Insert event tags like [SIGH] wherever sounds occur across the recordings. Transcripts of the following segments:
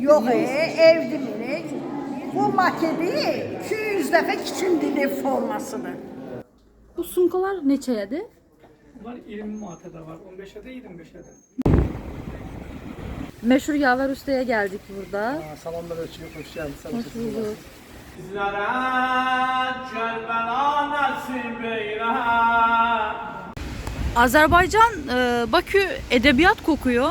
Yox, e, ev dilirik. Bu maketi 200 dəfə kiçindilir formasıdır. Bu sunkalar neçəyədir? Bunlar 20 manata da var, 15'e de 25'e de. Meşhur Yaver Usta'ya geldik burada. Salamlar ölçüyor, hoş geldin. Hoş bulduk. Bizlere Kerbela nasip eyle. Azerbaycan, e, Bakü edebiyat kokuyor.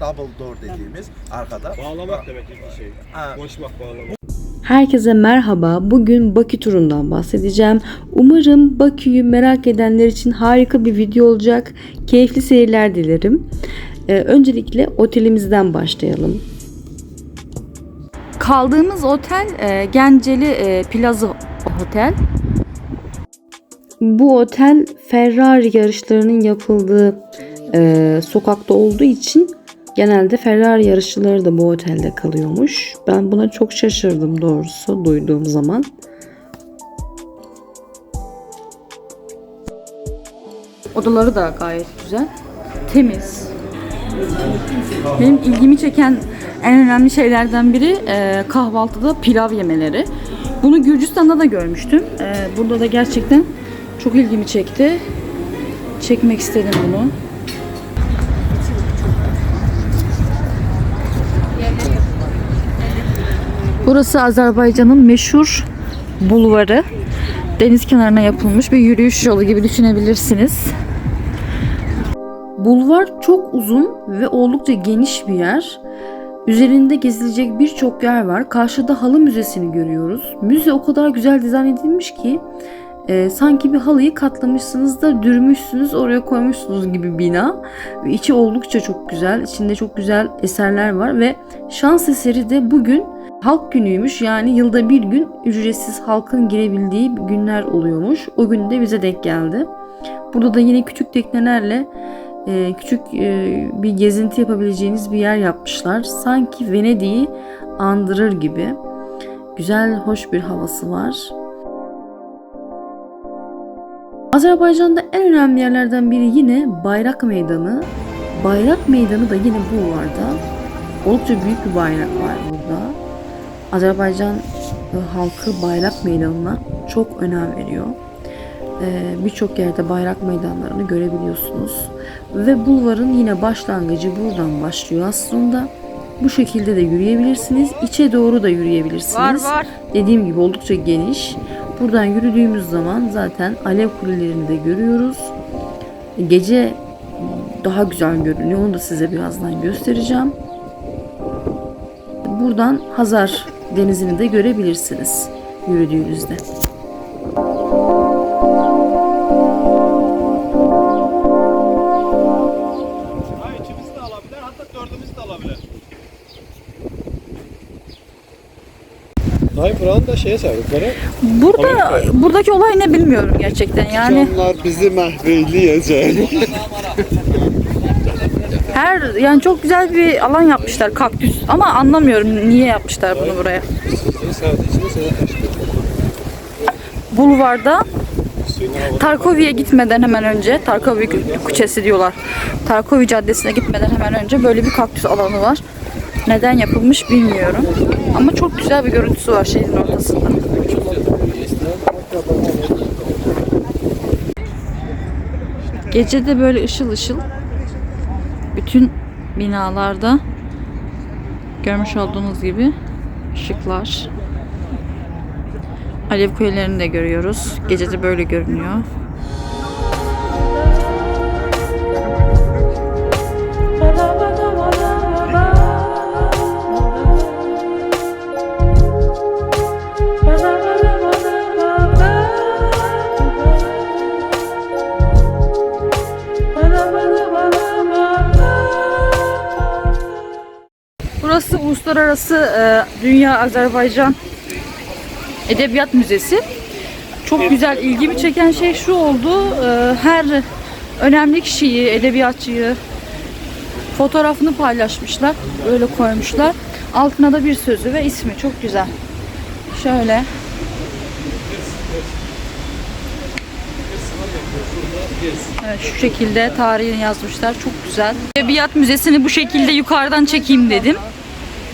Double door dediğimiz arkada. Bağlamak demek bir şey. Ha. Konuşmak bağlamak. Herkese merhaba. Bugün Bakü turundan bahsedeceğim. Umarım Bakü'yü merak edenler için harika bir video olacak. Keyifli seyirler dilerim. Ee, öncelikle otelimizden başlayalım. Kaldığımız otel e, Genceli e, Plaza Otel. Bu otel Ferrari yarışlarının yapıldığı e, sokakta olduğu için genelde Ferrari yarışçıları da bu otelde kalıyormuş. Ben buna çok şaşırdım doğrusu duyduğum zaman. Odaları da gayet güzel. Temiz. Benim ilgimi çeken en önemli şeylerden biri e, kahvaltıda pilav yemeleri. Bunu Gürcistan'da da görmüştüm. E, burada da gerçekten çok ilgimi çekti. Çekmek istedim bunu. Burası Azerbaycan'ın meşhur bulvarı. Deniz kenarına yapılmış bir yürüyüş yolu gibi düşünebilirsiniz. Bulvar çok uzun ve oldukça geniş bir yer. Üzerinde gezilecek birçok yer var. Karşıda halı müzesini görüyoruz. Müze o kadar güzel dizayn edilmiş ki e, sanki bir halıyı katlamışsınız da dürmüşsünüz oraya koymuşsunuz gibi bina. Ve içi oldukça çok güzel. İçinde çok güzel eserler var ve şans eseri de bugün halk günüymüş. Yani yılda bir gün ücretsiz halkın girebildiği günler oluyormuş. O gün de bize denk geldi. Burada da yine küçük teknelerle e, küçük e, bir gezinti yapabileceğiniz bir yer yapmışlar. Sanki Venedik'i andırır gibi. Güzel, hoş bir havası var. Azerbaycan'da en önemli yerlerden biri yine Bayrak Meydanı. Bayrak Meydanı da yine bu varda. Oldukça büyük bir bayrak var burada. Azerbaycan e, halkı Bayrak Meydanı'na çok önem veriyor. Ee, birçok yerde bayrak meydanlarını görebiliyorsunuz. Ve bulvarın yine başlangıcı buradan başlıyor aslında. Bu şekilde de yürüyebilirsiniz. İçe doğru da yürüyebilirsiniz. Var, var. Dediğim gibi oldukça geniş. Buradan yürüdüğümüz zaman zaten alev kulelerini de görüyoruz. Gece daha güzel görünüyor. Onu da size birazdan göstereceğim. Buradan Hazar denizini de görebilirsiniz yürüdüğünüzde. Ha ikimiz de alabilir, hatta dördümüz de alabilir. Dayı buranın da şeye sahipleri. Burada buradaki olay ne bilmiyorum gerçekten. Yani Onlar bizi mahveyleyecek. [LAUGHS] her yani çok güzel bir alan yapmışlar kaktüs ama anlamıyorum niye yapmışlar bunu buraya. Bulvarda Tarkovi'ye gitmeden hemen önce Tarkovi küçesi diyorlar. Tarkovi Caddesi'ne gitmeden hemen önce böyle bir kaktüs alanı var. Neden yapılmış bilmiyorum. Ama çok güzel bir görüntüsü var şehrin ortasında. Gece de böyle ışıl ışıl bütün binalarda görmüş olduğunuz gibi ışıklar. Alev kulelerini de görüyoruz. Gece de böyle görünüyor. Uluslararası e, Dünya Azerbaycan Edebiyat Müzesi. Çok güzel ilgimi çeken şey şu oldu. e, her önemli kişiyi, edebiyatçıyı fotoğrafını paylaşmışlar. Böyle koymuşlar. Altına da bir sözü ve ismi. Çok güzel. Şöyle. Evet, şu şekilde tarihini yazmışlar. Çok güzel. Edebiyat Müzesi'ni bu şekilde yukarıdan çekeyim dedim.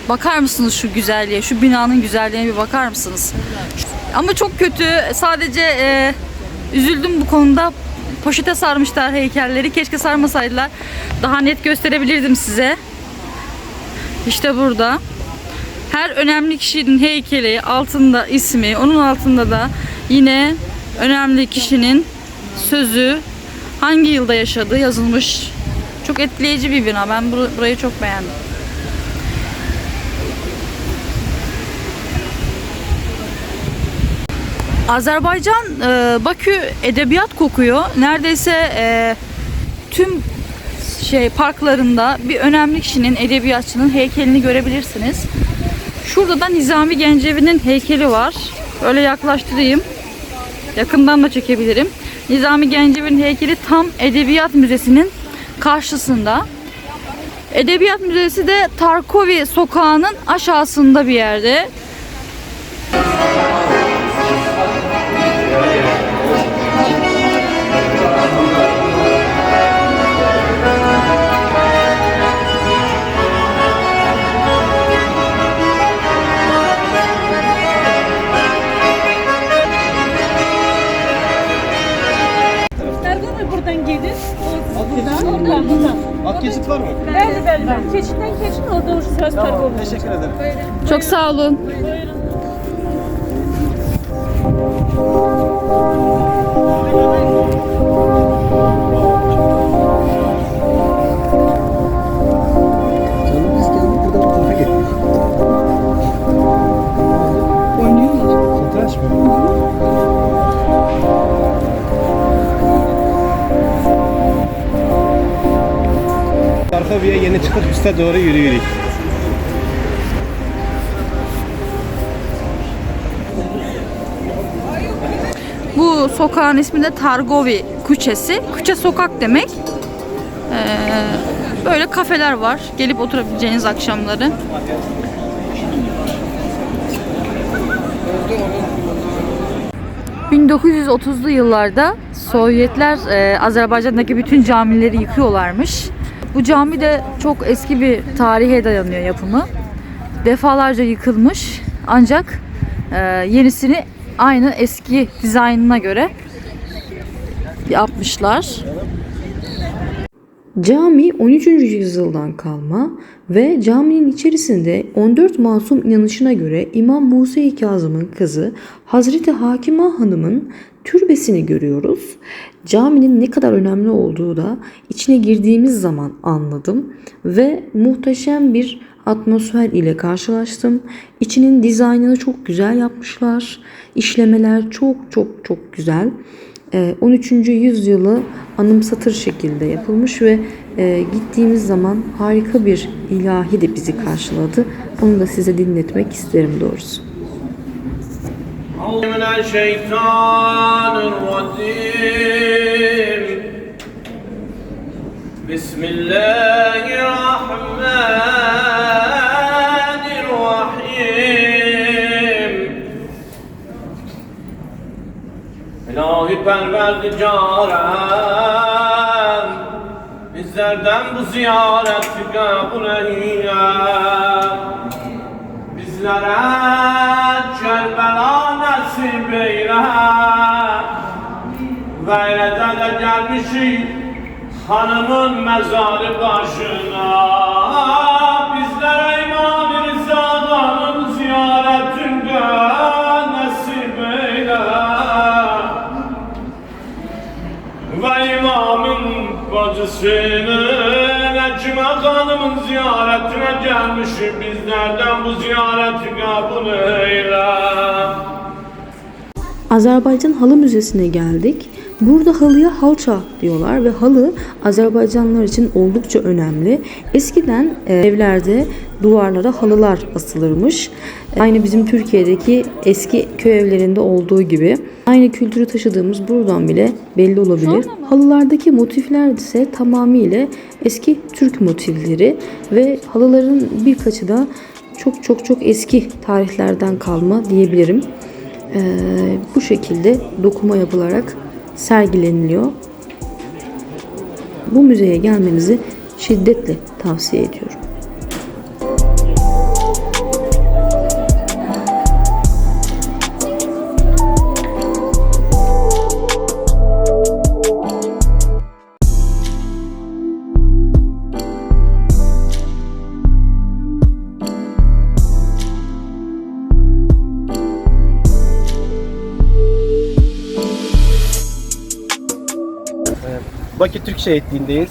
Bakar mısınız şu güzelliğe, şu binanın güzelliğine bir bakar mısınız? Ama çok kötü. Sadece e, üzüldüm bu konuda. Poşete sarmışlar heykelleri. Keşke sarmasaydılar. Daha net gösterebilirdim size. İşte burada. Her önemli kişinin heykeli altında ismi, onun altında da yine önemli kişinin sözü, hangi yılda yaşadığı yazılmış. Çok etkileyici bir bina. Ben bur- burayı çok beğendim. Azerbaycan, e, Bakü edebiyat kokuyor. Neredeyse e, tüm şey parklarında bir önemli kişinin, edebiyatçının heykelini görebilirsiniz. Şurada da Nizami Gencevi'nin heykeli var. Öyle yaklaştırayım. Yakından da çekebilirim. Nizami Gencevi'nin heykeli tam Edebiyat Müzesi'nin karşısında. Edebiyat Müzesi de Tarkovi sokağının aşağısında bir yerde. Buradan. Ak geçit var mı? Belli belli. Keçitten keçin orada söz Tamam, teşekkür ederim. Çok sağ olun. Biz üste doğru yürüyürük. Bu sokağın ismi de Targovi Küçesi. Küçe sokak demek. Ee, böyle kafeler var. Gelip oturabileceğiniz akşamları. ...1930'lu yıllarda Sovyetler e, Azerbaycan'daki bütün camileri yıkıyorlarmış. Bu cami de çok eski bir tarihe dayanıyor yapımı. Defalarca yıkılmış ancak e, yenisini aynı eski dizaynına göre yapmışlar. Cami 13. yüzyıldan kalma ve caminin içerisinde 14 masum inanışına göre İmam Musa Kazım'ın kızı Hazreti Hakime Hanım'ın türbesini görüyoruz. Caminin ne kadar önemli olduğu da içine girdiğimiz zaman anladım ve muhteşem bir atmosfer ile karşılaştım. İçinin dizaynını çok güzel yapmışlar. İşlemeler çok çok çok güzel. Ee, 13. yüzyılı anımsatır şekilde yapılmış ve e, gittiğimiz zaman harika bir ilahi de bizi karşıladı. Onu da size dinletmek isterim doğrusu. من الشيطان الرجيم بسم الله الرحمن الرحيم İlahi perverdigarem Bizlerden bu ziyareti kabul eyle Bizlere Kerbela nasip eyle Gayrete de gelmişik Hanımın mezarı başına. Bizlere İmam-ı Rıza'nın ziyaretinde nasip eyle ve imamın bacısını Hanım'ın ziyaretine gelmişim bizlerden bu ziyareti kabul eyle. Azerbaycan Halı Müzesi'ne geldik. Burada halıya halça diyorlar ve halı Azerbaycanlılar için oldukça önemli. Eskiden e, evlerde duvarlara halılar asılırmış. Aynı bizim Türkiye'deki eski köy evlerinde olduğu gibi. Aynı kültürü taşıdığımız buradan bile belli olabilir. Halılardaki motifler ise tamamıyla eski Türk motifleri ve halıların birkaçı da çok çok çok eski tarihlerden kalma diyebilirim. Ee, bu şekilde dokuma yapılarak sergileniliyor. Bu müzeye gelmenizi şiddetle tavsiye ediyorum. Şehitliği'ndeyiz.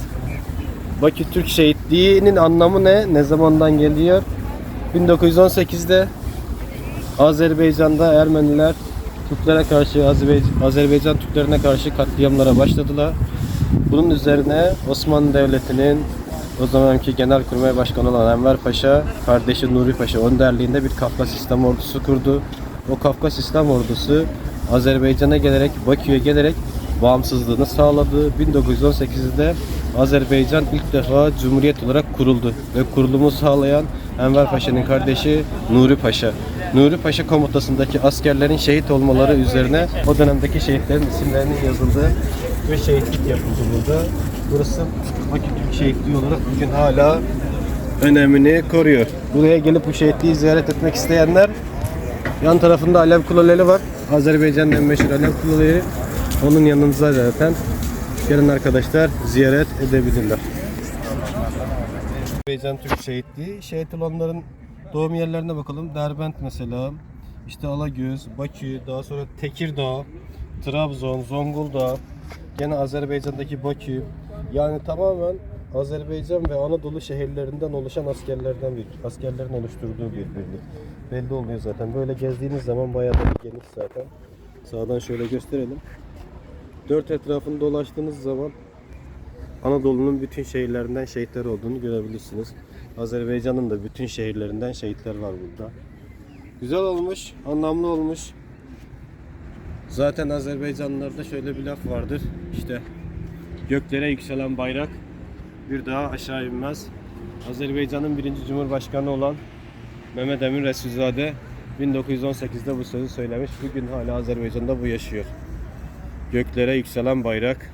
Bakü Türk Şehitliği'nin anlamı ne? Ne zamandan geliyor? 1918'de Azerbaycan'da Ermeniler Türklere karşı Azerbaycan, Türklerine karşı katliamlara başladılar. Bunun üzerine Osmanlı Devleti'nin o zamanki Genelkurmay Başkanı olan Enver Paşa, kardeşi Nuri Paşa önderliğinde bir Kafkas İslam ordusu kurdu. O Kafkas İslam ordusu Azerbaycan'a gelerek, Bakü'ye gelerek bağımsızlığını sağladı. 1918'de Azerbaycan ilk defa Cumhuriyet olarak kuruldu ve kurulumu sağlayan Enver Paşa'nın kardeşi Nuri Paşa. Nuri Paşa komutasındaki askerlerin şehit olmaları üzerine o dönemdeki şehitlerin isimlerinin yazıldığı ve şehitlik yapıldı burada. Burası Bakü Türk Şehitliği olarak bugün hala önemini koruyor. Buraya gelip bu şehitliği ziyaret etmek isteyenler yan tarafında Alev Kuleleri var. Azerbaycan'ın en meşhur Alev Kuleleri. Onun yanında zaten gelen arkadaşlar ziyaret edebilirler. Azerbaycan Türk Şehitliği. Şehit olanların doğum yerlerine bakalım. Derbent mesela, işte Alagöz, Bakü, daha sonra Tekirdağ, Trabzon, Zonguldak, gene Azerbaycan'daki Bakü. Yani tamamen Azerbaycan ve Anadolu şehirlerinden oluşan askerlerden bir, askerlerin oluşturduğu bir birlik. Belli oluyor zaten. Böyle gezdiğiniz zaman bayağı da geniş zaten. Sağdan şöyle gösterelim. Dört etrafını dolaştığınız zaman Anadolu'nun bütün şehirlerinden şehitler olduğunu görebilirsiniz. Azerbaycan'ın da bütün şehirlerinden şehitler var burada. Güzel olmuş, anlamlı olmuş. Zaten Azerbaycanlılarda şöyle bir laf vardır. İşte göklere yükselen bayrak bir daha aşağı inmez. Azerbaycan'ın birinci cumhurbaşkanı olan Mehmet Emin Resulzade 1918'de bu sözü söylemiş. Bugün hala Azerbaycan'da bu yaşıyor. Göklere yükselen bayrak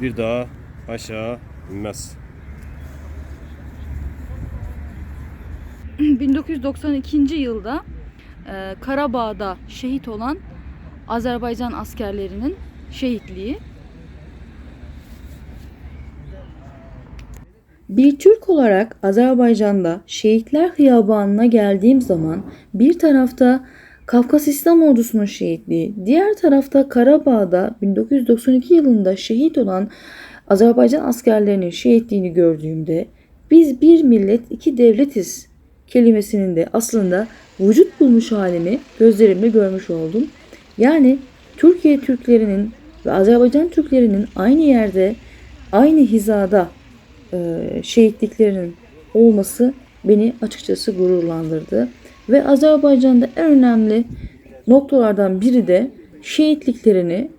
bir daha aşağı inmez. [CLEARS THROAT] 1992 yılda e, Karabağ'da şehit olan Azerbaycan askerlerinin şehitliği. Bir Türk olarak Azerbaycan'da Şehitler Hıyabanı'na geldiğim zaman bir tarafta Kafkas İslam Ordusu'nun şehitliği, diğer tarafta Karabağ'da 1992 yılında şehit olan Azerbaycan askerlerinin şehitliğini gördüğümde biz bir millet iki devletiz kelimesinin de aslında vücut bulmuş halini gözlerimle görmüş oldum. Yani Türkiye Türklerinin ve Azerbaycan Türklerinin aynı yerde, aynı hizada e, şehitliklerinin olması beni açıkçası gururlandırdı. Ve Azerbaycan'da en önemli noktalardan biri de şehitliklerini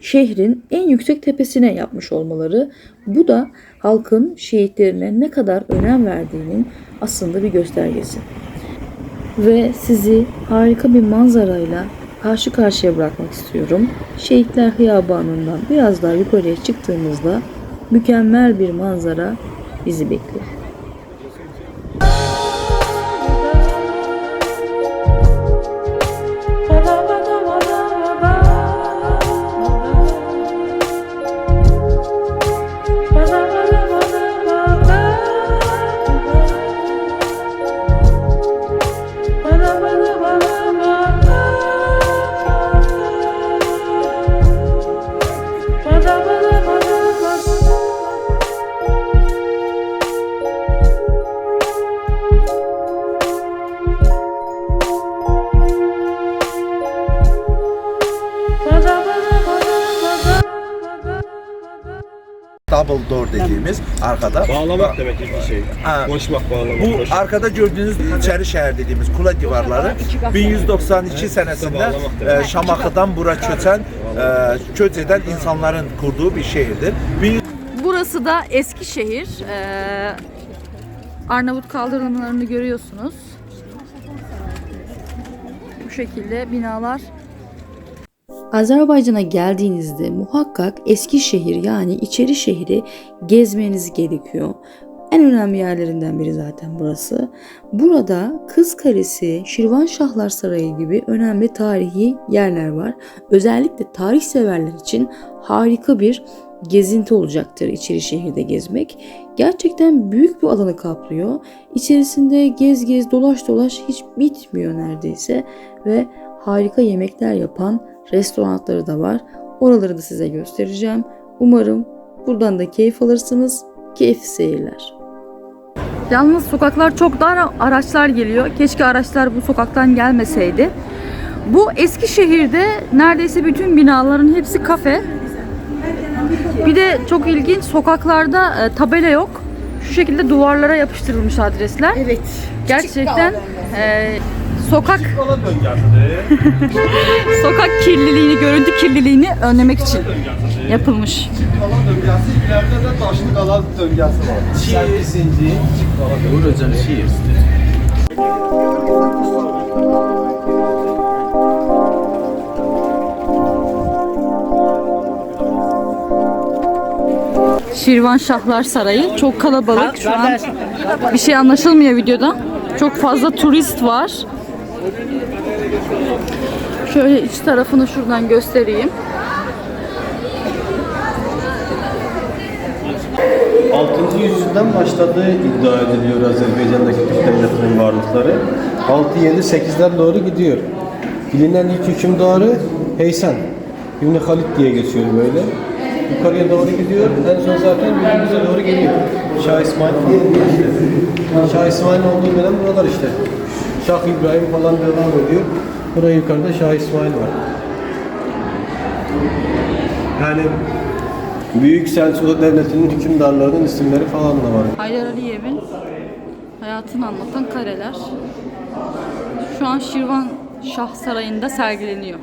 şehrin en yüksek tepesine yapmış olmaları. Bu da halkın şehitlerine ne kadar önem verdiğinin aslında bir göstergesi. Ve sizi harika bir manzarayla karşı karşıya bırakmak istiyorum. Şehitler Hıyabanı'ndan biraz daha yukarıya çıktığımızda mükemmel bir manzara bizi bekliyor. Double door dediğimiz arkada. Bağlamak demek bir şey. Ha. Koşmak, bağlamak. Bu koşmak. arkada gördüğünüz içeri şehir dediğimiz kula divarları 1192 senesinde e, Şamaxı'dan bura köçen, e, köç eden insanların kurduğu bir şehirdir. Burası da Eskişehir. Ee, Arnavut kaldırımlarını görüyorsunuz. Bu şekilde binalar Azerbaycan'a geldiğinizde muhakkak Eskişehir yani içeri şehri gezmeniz gerekiyor. En önemli yerlerinden biri zaten burası. Burada Kız Kalesi, Şirvanşahlar Sarayı gibi önemli tarihi yerler var. Özellikle tarih severler için harika bir gezinti olacaktır içeri şehirde gezmek. Gerçekten büyük bir alanı kaplıyor. İçerisinde gez gez dolaş dolaş hiç bitmiyor neredeyse ve harika yemekler yapan restoranları da var. Oraları da size göstereceğim. Umarım buradan da keyif alırsınız. Keyifli seyirler. Yalnız sokaklar çok dar, araçlar geliyor. Keşke araçlar bu sokaktan gelmeseydi. Bu Eskişehir'de neredeyse bütün binaların hepsi kafe. Bir de çok ilginç sokaklarda e, tabela yok. Şu şekilde duvarlara yapıştırılmış adresler. Evet. Gerçekten e, sokak [LAUGHS] sokak kirliliğini, görüntü kirliliğini önlemek için yapılmış. İleride de var. Serpisinci, Uğur Özel şiir. Şirvanşahlar Sarayı çok kalabalık şu an. Bir şey anlaşılmıyor videoda. Çok fazla turist var. Şöyle iç tarafını şuradan göstereyim. 6. yüzyıldan başladığı iddia ediliyor Azerbaycan'daki Türk devletinin varlıkları. 6 7 8'den doğru gidiyor. Bilinen ilk hükümdarı Heysen. İbni Halit diye geçiyor böyle. Yukarıya doğru gidiyor. En son zaten günümüze doğru geliyor. Şah İsmail işte. Şah İsmail olduğu dönem buralar işte. Şah İbrahim falan devam ediyor. Buraya yukarıda Şah İsmail var. Yani Büyük Selçuklu Devleti'nin hükümdarlarının isimleri falan da var. Haydar Aliyev'in hayatını anlatan kareler. Şu an Şirvan Şah Sarayı'nda sergileniyor.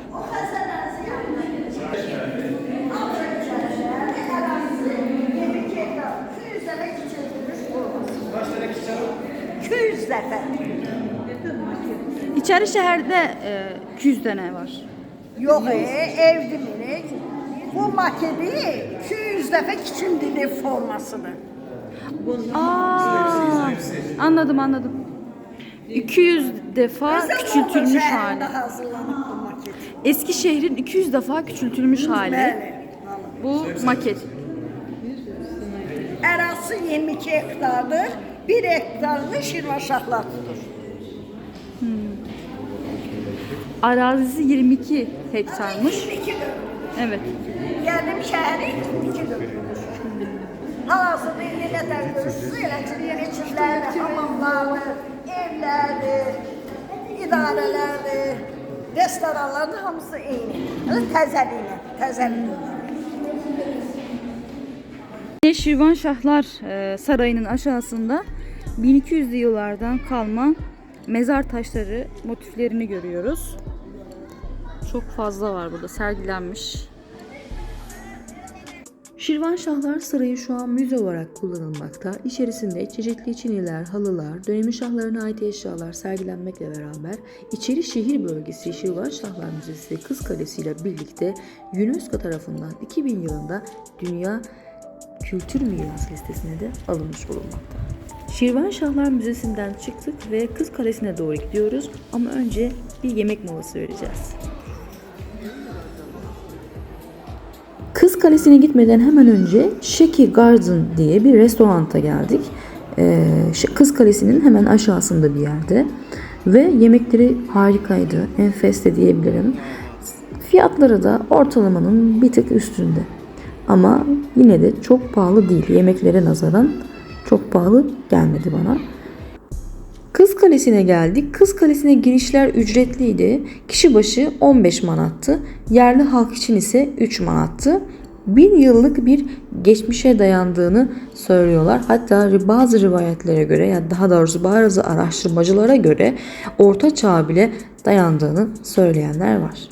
Yüz dəfə. İçeri şehirde e, 200 tane var. Yox, e, evdimirik. Bu maketi 200 dəfə formasını. Aa, anladım anladım. 200 defa küçültülmüş hali. Şəhərdə hazırlanıb bu maket. Eskişehir'in 200 defa küçültülmüş hali. Bəli. Bu maket. Ərazisi 22 hektardır. 1 hektarını Şirvanşahlar tutur. Arazisi 22 hektarmış. 22 dönüm. Evet. Gəldim şəhəri 22 dönüm. Hal-hazırda yenə də görürsünüz, eləçilik keçidləri, hamamları, evləri, idarələri, restoranların hamısı eyni. Yəni təzəliklə, təzəliklə. Şirvanşahlar e, Sarayı'nın aşağısında 1200'lü yıllardan kalma mezar taşları motiflerini görüyoruz. Çok fazla var burada sergilenmiş. Şirvanşahlar Sarayı şu an müze olarak kullanılmakta. İçerisinde çeşitli çiniler, halılar, dönemi şahlarına ait eşyalar sergilenmekle beraber içeri şehir bölgesi Şirvanşahlar Müzesi Kız Kalesi ile birlikte UNESCO tarafından 2000 yılında Dünya Kültür Mirası listesine de alınmış bulunmakta. Şirvanşahlar Müzesi'nden çıktık ve Kız Kalesi'ne doğru gidiyoruz ama önce bir yemek molası vereceğiz. Kız Kalesi'ne gitmeden hemen önce Sheki Garden diye bir restoranta geldik. Ee, Kız Kalesi'nin hemen aşağısında bir yerde. Ve yemekleri harikaydı. Enfes de diyebilirim. Fiyatları da ortalamanın bir tık üstünde. Ama yine de çok pahalı değil. Yemeklere nazaran çok pahalı gelmedi bana. Kız Kalesi'ne geldik. Kız Kalesi'ne girişler ücretliydi. Kişi başı 15 manattı. Yerli halk için ise 3 manattı. Bir yıllık bir geçmişe dayandığını söylüyorlar. Hatta bazı rivayetlere göre ya daha doğrusu bazı araştırmacılara göre orta çağ bile dayandığını söyleyenler var.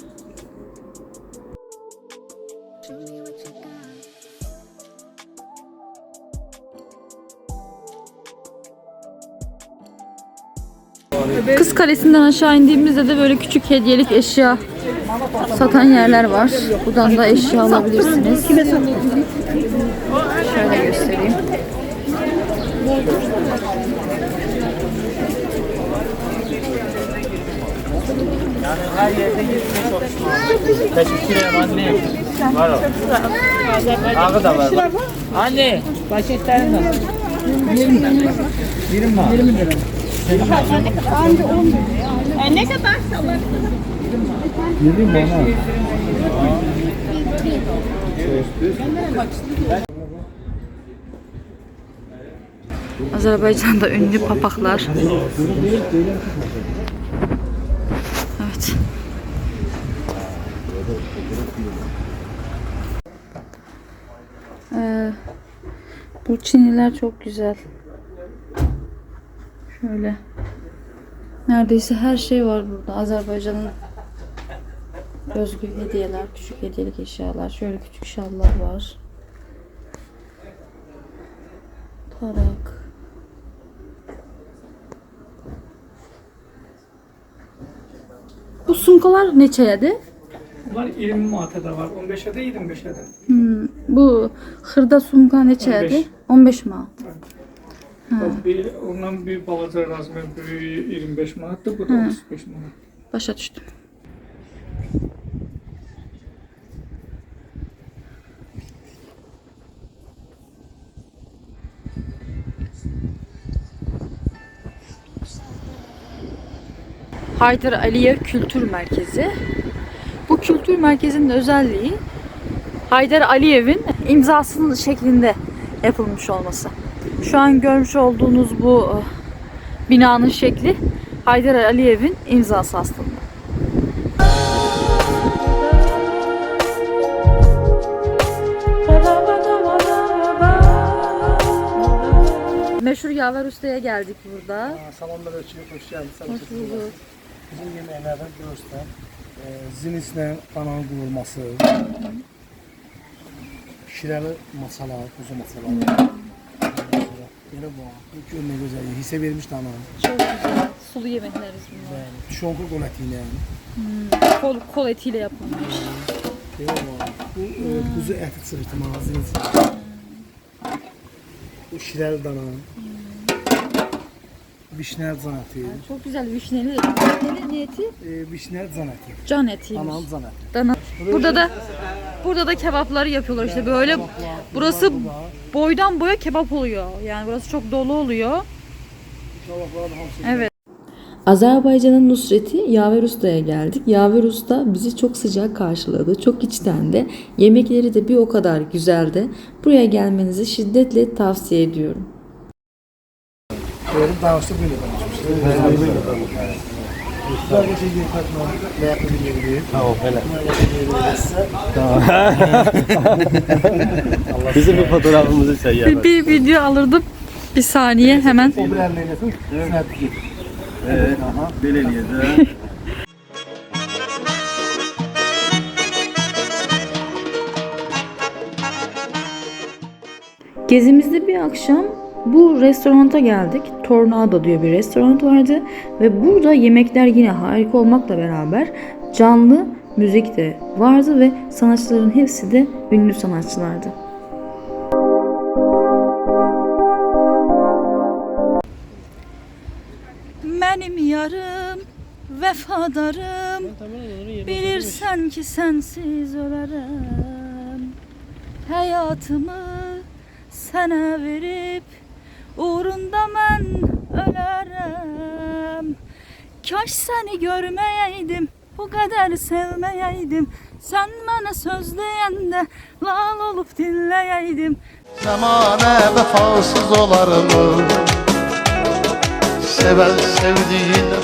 Kız Kalesi'nden aşağı indiğimizde de böyle küçük hediyelik eşya satan yerler var. Buradan da eşya alabilirsiniz. Şöyle göstereyim. Teşekkür ederim anne. Var o. Ağı da var. Anne. Paketlerin nasıl? 20 lira. 20 lira. 20 lira. E, ne kadar salak? Azerbaycan'da ünlü papaklar. Evet. Ee, bu çiniler çok güzel. Şöyle. Neredeyse her şey var burada. Azerbaycan'ın özgü hediyeler, küçük hediyelik eşyalar. Şöyle küçük şallar var. Tarak. Bu sunkalar neçəyədir? Bunlar 20 manata var, 15'e de 25'e de. Hmm, bu xırda sumka neçəyədir? 15 manat. Bak bir, ondan bir balaca razmer büyüğü 25 manattı, bu da 35 manat. Başa düşdüm. Haydar Aliyev Kültür Merkezi. Bu kültür merkezinin özelliği Haydar Aliyev'in imzasının şeklinde yapılmış olması. Şu an görmüş olduğunuz bu e, binanın şekli Haydar Aliyev'in imzası aslında. Meşhur Yaver Usta'ya geldik burada. Salamlar ölçüye hoş geldiniz. Hoş bulduk. Bizim yemeklerden göster. E, zinisle kanalın kavurması. Şireli masalar, kuzu masalar. Yine bu. Bu görme güzel. Hisse vermiş dana. Çok güzel. Sulu yemekleriz bunlar. Şonku kol etiyle. Kol, kol etiyle yapılmış. Yine bu. E, kuzu eti sırtı zinis. Bu şireli dana. Vişner zaneti. Çok güzel vişneli. Vişneli ne eti? E, vişner zaneti. Can etiymiş. Danalı zaneti. Dana. Burada da burada da kebapları yapıyorlar işte böyle. Burası boydan boya kebap oluyor. Yani burası çok dolu oluyor. Evet. Azerbaycan'ın Nusret'i Yaver Usta'ya geldik. Yaver Usta bizi çok sıcak karşıladı. Çok içtendi. Yemekleri de bir o kadar güzeldi. Buraya gelmenizi şiddetle tavsiye ediyorum. Doğru danıştı böyle danışmıştı. Güzel bir şey takma. Ne yapabilir? Tamam hele. Bizim bir fotoğrafımızı çek ya. Bir, video alırdım. Bir saniye hemen. Evet. Belediyede. Gezimizde bir akşam bu restoranta geldik. Tornado diyor bir restoran vardı ve burada yemekler yine harika olmakla beraber canlı müzik de vardı ve sanatçıların hepsi de ünlü sanatçılardı. Benim yarım vefadarım Bilirsen ki sensiz ölerim Hayatımı sana verip Uğrunda ben ölerim Kaş seni görmeyeydim Bu kadar sevmeyeydim Sen bana sözleyende Lal olup dinleyeydim Zamane vefasız olar mı? Seven sevdiğine